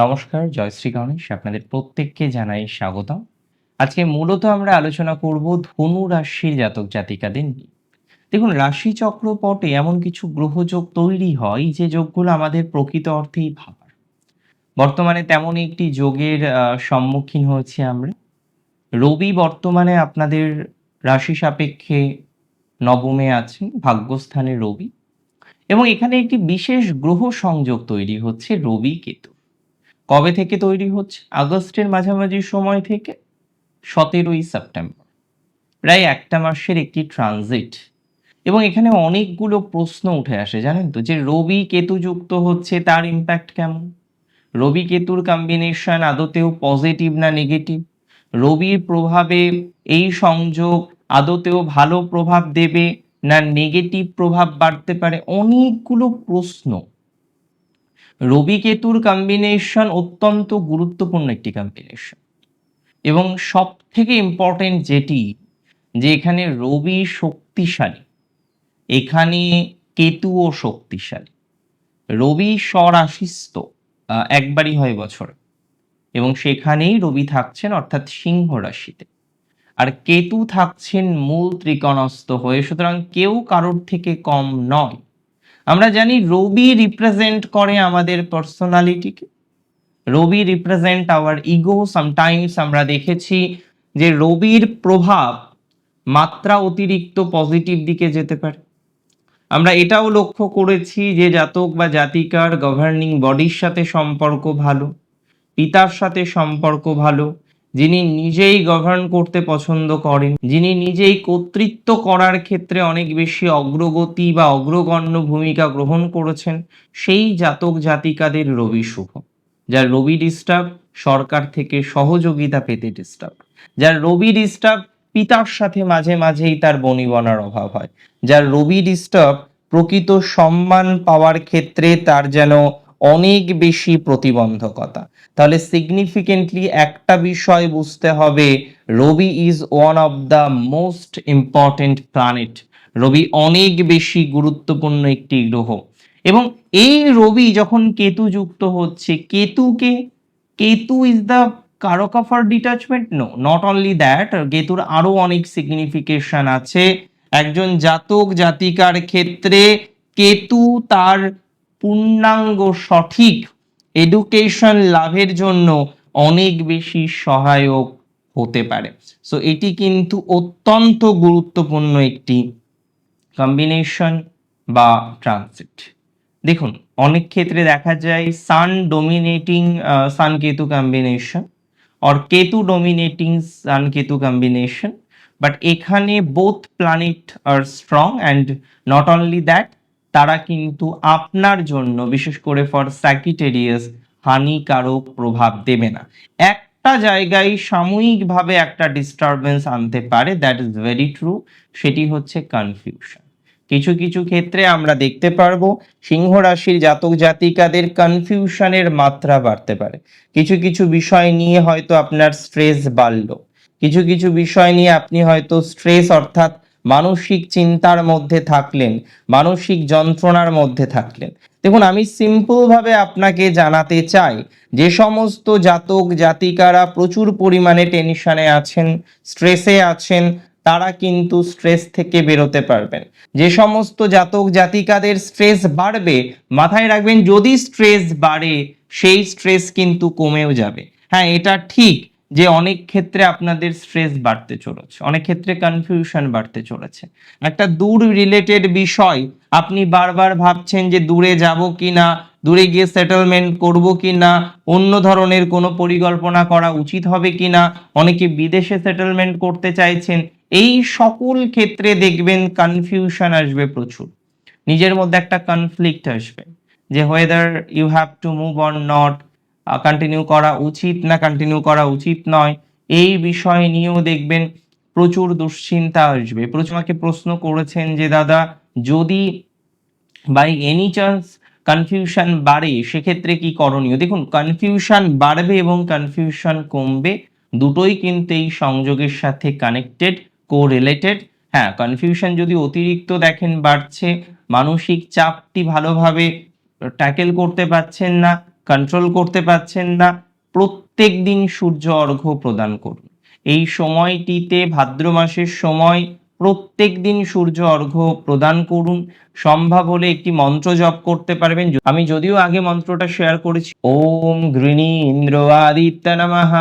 নমস্কার জয়শ্রী গণেশ, আপনাদের প্রত্যেককে জানাই স্বাগতম। আজকে মূলত আমরা আলোচনা করব ধনু রাশির জাতক জাতিকাদের নিয়ে। দেখুন রাশি চক্রপটে এমন কিছু গ্রহযোগ তৈরি হয় যে যোগগুলো আমাদের প্রকৃত অর্থেই ভাবার। বর্তমানে তেমন একটি যোগের সম্মুখীন হয়েছি আমরা। রবি বর্তমানে আপনাদের রাশি সাপেক্ষে নবমে আছেন, ভাগ্যস্থানে রবি। এবং এখানে একটি বিশেষ গ্রহ সংযোগ তৈরি হচ্ছে রবি কেতু। কবে থেকে তৈরি হচ্ছে? আগস্টের মাঝামাঝি সময় থেকে? সতেরোই সেপ্টেম্বর। প্রায় একটা মাসের একটি ট্রানজিট। এবং এখানে অনেকগুলো প্রশ্ন উঠে আসে, জানেন তো? যে রবি কেতু যুক্ত হচ্ছে, তার ইম্প্যাক্ট কেমন? রবি কেতুর কম্বিনেশন আদতেও পজিটিভ না নেগেটিভ রবির প্রভাবে এই সংযোগ আদতেও ভালো প্রভাব দেবে না নেগেটিভ প্রভাব বাড়তে পারে? অনেকগুলো প্রশ্ন। রবি কেতুর কম্বিনেশন অত্যন্ত গুরুত্বপূর্ণ একটি কম্বিনেশন এবং সব থেকে ইম্পর্টেন্ট যেটি, যে এখানে রবি শক্তিশালী, এখানে কেতুও শক্তিশালী। রবি স্বরাশিস্ত একবারই হয় বছরে। এবং সেখানেই রবি থাকছেন অর্থাৎ সিংহ রাশিতে। আর কেতু থাকছেন মূল ত্রিকোণস্থ হয়ে, সুতরাং কেউ কারোর থেকে কম নয়। আমরা জানি রবি রিপ্রেজেন্ট করে আমাদের পার্সোনালিটিকে Robi represent our ego sometimes আমরা দেখেছি যে রবির প্রভাব মাত্রা অতিরিক্ত পজিটিভ দিকে যেতে পারে। আমরা এটাও লক্ষ্য করেছি যে জাতক বা জাতিকার গভর্নিং বডির সাথে সম্পর্ক ভালো, পিতার সাথে সম্পর্ক ভালো যিনি নিজেই গভর্ন করতে পছন্দ করেন, যিনি নিজেই কর্তৃত্ব করার ক্ষেত্রে অনেক বেশি অগ্রগতি বা অগ্রগণ্য ভূমিকা গ্রহণ করেছেন, সেই জাতক জাতিকাদের রবি শুভ, যার রবি ডিস্টার্ব সরকার থেকে সহযোগিতা পেতে ডিস্টার্ব যার রবি ডিস্টার্ব পিতার সাথে মাঝে মাঝেই তার বনিবনার অভাব হয়, যার রবি ডিস্টার্ব প্রকৃত সম্মান পাওয়ার ক্ষেত্রে তার যেন অনেক বেশি প্রতিবন্ধকতা। তাহলে সিগনিফিকেন্টলি একটা বিষয় বুঝতে হবে, Robi is one of the most important planet Robi অনেক বেশি গুরুত্বপূর্ণ একটি গ্রহ। এবং এই রবি যখন কেতু যুক্ত হচ্ছে, কেতুকে, Ketu is the Karak of detachment no not only that কেতুর আরও অনেক সিগনিফিকেশন আছে। একজন জাতক জাতিকার ক্ষেত্রে কেতু তার পূর্ণাঙ্গ সঠিক এডুকেশন লাভের জন্য অনেক বেশি সহায়ক হতে পারে। সো এটি কিন্তু অত্যন্ত গুরুত্বপূর্ণ একটি কম্বিনেশন বা ট্রানজিট দেখুন, অনেক ক্ষেত্রে দেখা যায় sun dominating sun Ketu combination or Ketu dominating sun Ketu combination but এখানে both planet are strong and not only that তারা কিন্তু আপনার জন্য, বিশেষ করে ফর স্যাকিটেরিয়াস হানিকারক প্রভাব দেবে না। একটা জায়গায় সাময়িকভাবে একটা ডিস্টারবেন্স আনতে পারে দ্যাট ইজ ভেরি ট্রু সেটি হচ্ছে কনফিউশন কিছু কিছু ক্ষেত্রে আমরা দেখতে পারব, সিংহ রাশির জাতক জাতিকাদের কনফিউশনের মাত্রা বাড়তে পারে। কিছু কিছু বিষয় নিয়ে হয়তো আপনার স্ট্রেস বাড়লো। কিছু কিছু বিষয় নিয়ে আপনি হয়তো স্ট্রেস অর্থাৎ মানসিক চিন্তার মধ্যে থাকলেন, মানসিক যন্ত্রণার মধ্যে থাকলেন। দেখুন, আমি সিম্পল ভাবে আপনাকে জানাতে চাই, যে সমস্ত জাতক জাতিকারা প্রচুর পরিমাণে টেনশনে আছেন, স্ট্রেসে আছেন, তারা কিন্তু স্ট্রেস থেকে বেরোতে পারবেন। যে সমস্ত জাতক জাতিকাদের স্ট্রেস বাড়বে, মাথায় রাখবেন, যদি স্ট্রেস বাড়ে, সেই স্ট্রেস কিন্তু কমেও যাবে। হ্যাঁ এটা ঠিক যে অনেক ক্ষেত্রে আপনাদের স্ট্রেস বাড়তে চলেছে, অনেক ক্ষেত্রে কনফিউশন বাড়তে চলেছে। একটা দূর রিলেটেড বিষয়, আপনি বারবার ভাবছেন যে দূরে যাব কি না দূরে গিয়ে সেটেলমেন্ট করব কি না অন্য ধরনের কোনো পরিকল্পনা করা উচিত হবে কি না অনেকে বিদেশে সেটেলমেন্ট করতে চাইছেন, এই সকল ক্ষেত্রে দেখবেন কনফিউশন আসবে প্রচুর। নিজের মধ্যে একটা কনফ্লিক্ট আসবে যে whether you have to move on not continue করা উচিত না কন্টিনিউ করা উচিত নয়। এই বিষয় নিয়েও দেখবেন প্রচুর দুশ্চিন্তা আসবে। প্রচুর আমাকে প্রশ্ন করেছেন যে, দাদা, যদি বাই এনি চান্স কনফিউশন বাড়ে, সেক্ষেত্রে কি করণীয়? দেখুন কনফিউশন বাড়বে এবং কনফিউশন কমবে, দুটোই কিন্তু এই সংযোগের সাথে কানেক্টেড কো রিলেটেড হ্যাঁ কনফিউশন যদি অতিরিক্ত দেখেন বাড়ছে, মানসিক চাপটি ভালোভাবে ট্যাকেল করতে পারছেন না কন্ট্রোল করতে পারছেন না, প্রত্যেক দিন সূর্য অর্ঘ্য প্রদান করুন। এই সময়টিতে ভাদ্র মাসের সময় প্রত্যেক দিন সূর্য অর্ঘ্য প্রদান করুন। সম্ভব হলে একটি মন্ত্র জপ করতে পারবেন। আমি যদিও আগে মন্ত্রটা শেয়ার করেছি, ওম গৃণী ইন্দ্র আদিত্য নমঃ,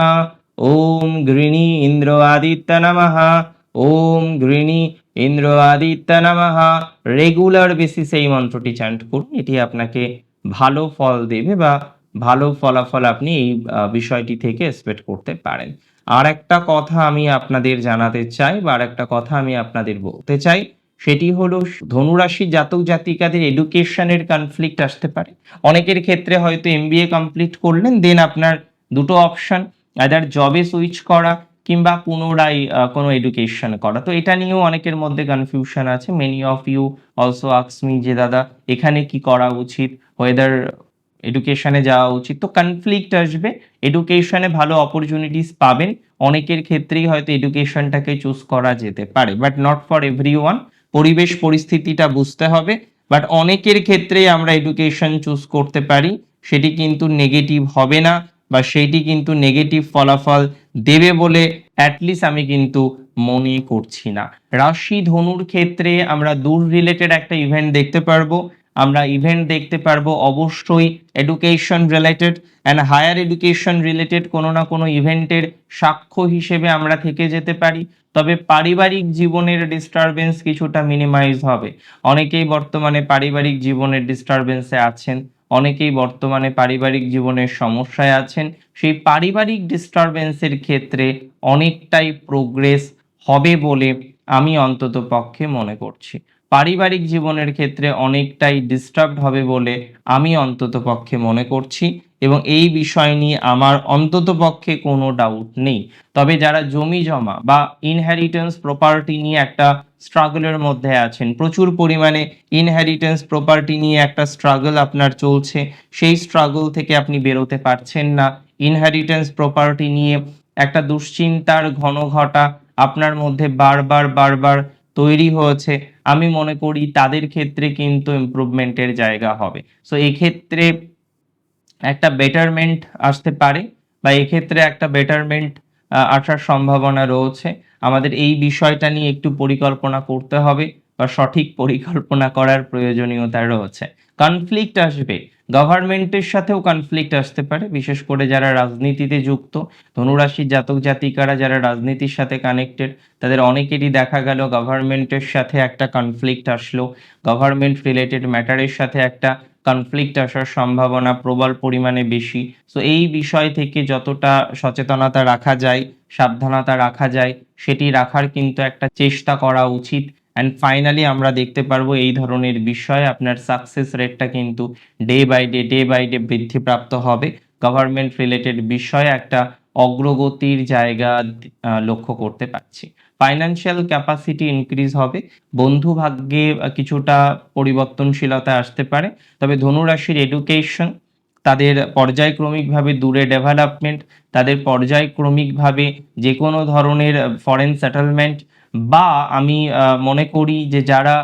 ওম গৃণী ইন্দ্র আদিত্য নমঃ, ওম গৃণী ইন্দ্র আদিত্য নমঃ। রেগুলার বেসিসে এই মন্ত্রটি চ্যান্ট করুন, এটি আপনাকে ভালো ফল দেবে বা ভালো ফলাফল আপনি এই বিষয়টি থেকে এক্সপেক্ট করতে পারেন। আর একটা কথা আমি আপনাদের জানাতে চাই বা আর একটা কথা আমি আপনাদের বলতে চাই, সেটি হলো ধনুরাশি জাতক জাতিকাদের এডুকেশনের কনফ্লিক্ট আসতে পারে। অনেকের ক্ষেত্রে হয়তো এমবিএ কমপ্লিট করলেন দেন আপনার দুটো অপশান আদার জবে সুইচ করা কিংবা পুনরায় কোনো এডুকেশন করা। তো এটা নিয়েও অনেকের মধ্যে কনফিউশন আছে। মেনি অফ ইউ অলসো আক্সমি যে, দাদা, এখানে কি করা উচিত? ওয়েদার এডুকেশনে যাওয়া উচিত? তো কনফ্লিক্ট আসবে। এডুকেশনে ভালো অপরচুনিটিস পাবেন। অনেকের ক্ষেত্রেই হয়তো এডুকেশনটাকে চুজ করা যেতে পারে বাট নট ফর এভরি পরিবেশ পরিস্থিতিটা বুঝতে হবে। বাট অনেকের ক্ষেত্রেই আমরা এডুকেশন চুজ করতে পারি। সেটি কিন্তু নেগেটিভ হবে না। বা সেইটি কিন্তু নেগেটিভ ফলাফল দেবে বলে অ্যাটলিস্ট আমি কিন্তু মনে করছি না। রাশি ধনুর ক্ষেত্রে আমরা দূর রিলেটেড একটা ইভেন্ট দেখতে পারব। আমরা ইভেন্ট দেখতে পারব অবশ্যই education related and higher education related কোনো না কোনো ইভেন্টের সাক্ষ্য হিসেবে আমরা থেকে যেতে পারি। তবে পারিবারিক জীবনের ডিস্টারবেন্স কিছুটা মিনিমাইজ হবে। অনেকেই বর্তমানে পারিবারিক জীবনের ডিস্টারবেন্সে আছেন। অনেকেই বর্তমানে পারিবারিক জীবনের সমস্যায় আছেন। সেই পারিবারিক ডিস্টারবেন্সের ক্ষেত্রে অনেকটাই প্রোগ্রেস হবে বলে আমি অন্তত পক্ষে মনে করছি। পারিবারিক জীবনের ক্ষেত্রে অনেকটাই ডিস্টার্বড হবে বলে আমি অন্তত পক্ষে মনে করছি এবং এই বিষয় নিয়ে আমার অন্তত পক্ষে কোনো ডাউট নেই। তবে যারা জমি জমা বা ইনহেরিটেন্স প্রপার্টি নিয়ে একটা স্ট্রাগলের মধ্যে আছেন। প্রচুর পরিমাণে ইনহেরিটেন্স প্রপার্টি নিয়ে একটা স্ট্রাগল আপনার চলছে। সেই স্ট্রাগল থেকে আপনি বেরোতে পারছেন না। ইনহেরিটেন্স প্রপার্টি নিয়ে একটা দুশ্চিন্তার ঘন ঘটা আপনার মধ্যে বারবার বারবার তৈরি হয়েছে। আমি মনে করি তাদের ক্ষেত্রে কিন্তু ইমপ্রুভমেন্টের জায়গা হবে। সো এক্ষেত্রে একটা বেটারমেন্ট আসতে পারে বা এক্ষেত্রে একটা বেটারমেন্ট আসার সম্ভাবনা রয়েছে। আমাদের এই বিষয়টা নিয়ে একটু পরিকল্পনা করতে হবে বা সঠিক পরিকল্পনা করার প্রয়োজনীয়তা রয়েছে। কনফ্লিক্ট আসবে। গভর্নমেন্টের সাথেও কনফ্লিক্ট আসতে পারে, বিশেষ করে যারা রাজনীতিতে যুক্ত। ধনুরাশির জাতক জাতিকারা যারা রাজনীতির সাথে কানেক্টেড তাদের অনেকেরই দেখা গেল গভর্নমেন্টের সাথে একটা কনফ্লিক্ট আসলো। গভর্নমেন্ট রিলেটেড ম্যাটারের সাথে একটা কনফ্লিক্ট আসার সম্ভাবনা প্রবল পরিমাণে বেশি। সো এই বিষয় থেকে যতটা সচেতনতা রাখা যায়, সাবধানতা রাখা যায়, সেটি রাখার কিন্তু একটা চেষ্টা করা উচিত। অ্যান্ড ফাইনালি আমরা দেখতে পারব এই ধরনের বিষয়ে, আপনার সাকসেস রেটটা কিন্তু day by day day by day বৃদ্ধিপ্রাপ্ত হবে। গভর্নমেন্ট রিলেটেড বিষয়ে একটা অগ্রগতির জায়গা লক্ষ্য করতে পারছি। ফাইন্যান্সিয়াল ক্যাপাসিটি ইনক্রিজ হবে, বন্ধু ভাগ্যে কিছুটা পরিবর্তনশীলতা আসতে পারে। তবে ধনুরাশির এডুকেশন তাদের পর্যায়ক্রমিকভাবে দূরে ডেভেলপমেন্ট তাদের পর্যায়ক্রমিকভাবে যে কোনো ধরনের ফরেন সেটেলমেন্ট বা আমি মনে করি যে যারা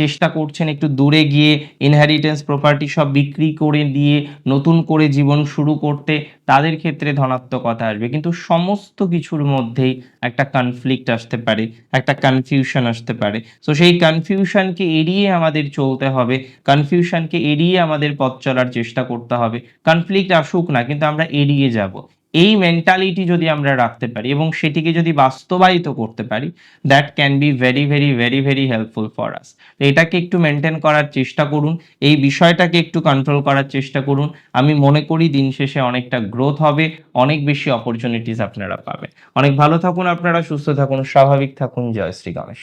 চেষ্টা করছেন একটু দূরে গিয়ে ইনহেরিটেন্স প্রপার্টি সব বিক্রি করে দিয়ে নতুন করে জীবন শুরু করতে, তাদের ক্ষেত্রে ধনাত্মকতা আসবে। কিন্তু সমস্ত কিছুর মধ্যেই একটা কনফ্লিক্ট আসতে পারে, একটা কনফিউশন আসতে পারে। সো সেই কনফিউশনকে এড়িয়ে আমাদের চলতে হবে কনফিউশনকে এড়িয়ে আমাদের পথ চলার চেষ্টা করতে হবে। কনফ্লিক্ট আসুক না, কিন্তু আমরা এড়িয়ে যাব। এই মেন্টালিটি যদি আমরা রাখতে পারি এবং সেটিকে যদি বাস্তবায়িত করতে পারি that can be very very very very helpful for us এটাকে একটু মেনটেন করার চেষ্টা করুন, এই বিষয়টাকে একটু কন্ট্রোল করার চেষ্টা করুন। আমি মনে করি দিন শেষে অনেকটা গ্রোথ হবে, অনেক বেশি অপরচুনিটিস আপনারা পাবেন। অনেক ভালো থাকুন আপনারা, সুস্থ থাকুন, স্বাভাবিক থাকুন। জয় শ্রী গণেশ।